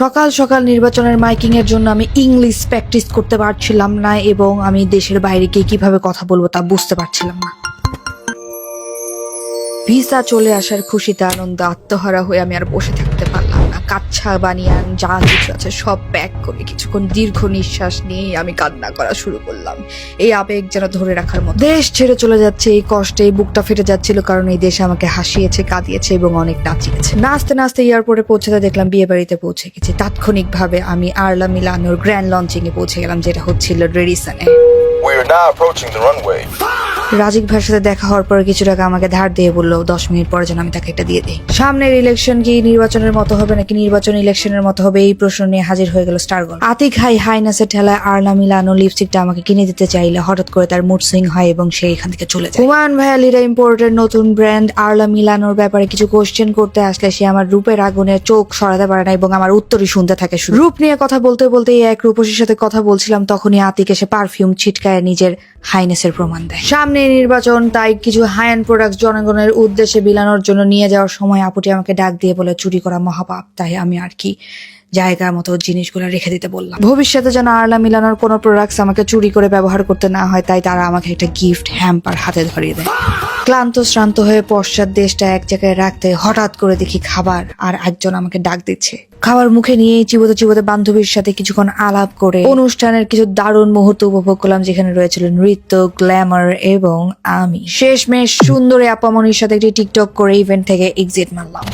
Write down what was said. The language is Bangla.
সকাল সকাল নির্বাচনের মাইকিং এর জন্য আমি ইংলিশ প্র্যাকটিস করতে পারছিলাম না এবং আমি দেশের বাইরে গিয়ে কীভাবে কথা বলব তা বুঝতে পারছিলাম না। ভিসা চলে আসার খুশিতে, আনন্দ, আত্মহারা হয়ে আমি আর বসে থাকতে পারলাম কাচ্ছা বানিয়ান যা কিছু আছে সব প্যাক করে কিছুক্ষণ দীর্ঘ নিঃশ্বাস নিয়ে আমি কান্না করা শুরু করলাম। এই আবেগ যেন ধরে রাখার মতো। দেশ ছেড়ে চলে যাচ্ছে এই কষ্টে বুকটা ফেটে যাচ্ছিল কারণ এই দেশে আমাকে হাসিয়েছে কাঁদিয়েছে এবং অনেক নাচিয়েছে। নাচতে নাচতে এয়ারপোর্টে পৌঁছাতে দেখলাম বিয়ে বাড়িতে পৌঁছে গেছি। তাৎক্ষণিকভাবে আমি আরলা মিলানোর গ্র্যান্ড লঞ্চিং এ পৌঁছে গেলাম যেটা হচ্ছিল রেডিসনে. রাজিক ভাইয়ের সাথে দেখা হওয়ার পর কিছু টাকা আমাকে ধার দিয়ে বলল দশ মিনিট পরে যেন আমি তাকে এটা দিয়ে দিই। সামনের ইলেকশন কি নির্বাচনের মতো হবে নাকি নির্বাচন ইলেকশনের মতো হবে, এই প্রশ্ন নিয়ে হাজির হয়ে গেল স্টারগল আতিক, হাই হাইনাসের ঠেলায় আরলা মিলানো লিপস্টিকটা আমাকে কিনে দিতে চাইলে। হঠাৎ করে তার মুড সুইং হয় এবং সে এখান থেকে চলে যায়। হুমায়ুন ভাইয়া লিরা ইম্পোর্টের নতুন ব্র্যান্ড আরলা মিলানোর ব্যাপারে কিছু কোশ্চেন করতে আসলে সে আমার রূপের আগুনে চোখ সরাতে পারে না এবং আমার উত্তরই শুনতে থাকে। রূপ নিয়ে কথা বলতে বলতে এক রূপসীর সাথে কথা বলছিলাম, তখনই আতিক এসে পারফিউম ছিটকায় নিজের হাইনেসের প্রমাণ দেয়। সামনে নির্বাচন, তাই কিছু হাই প্রোডাক্ট জনগণের উদ্দেশ্যে বিলানোর জন্য নিয়ে যাওয়ার সময় আপুটি আমাকে ডাক দিয়ে বলে, চুরি করা মহাপাপ। তাই আমি আর কি জায়গা মতো জিনিসগুলো রেখে দিতে বললাম। ভবিষ্যতে যেন আরলা মিলানোর কোনো প্রোডাক্টস আমাকে চুরি করে ব্যবহার করতে না হয়, তাই তারা আমাকে একটা গিফট হ্যাম্পার হাতে ধরিয়ে দেয়। ক্লান্ত, শ্রান্ত হয়ে পশ্চাৎ দেশটা এক জায়গায় রাখতে হঠাৎ করে দেখি খাবার আর একজন আমাকে ডাক দিচ্ছে। খাবার মুখে নিয়ে চিবোতে চিবোতে বান্ধবীর সাথে কিছুক্ষণ আলাপ করে অনুষ্ঠানের কিছু দারুণ মুহূর্ত উপভোগ করলাম, যেখানে রয়েছিল নৃত্য গ্ল্যামার এবং আমি। শেষমেশ সুন্দরী আপামনির সাথে একটি টিকটক করে ইভেন্ট থেকে এক্সিট মারলাম।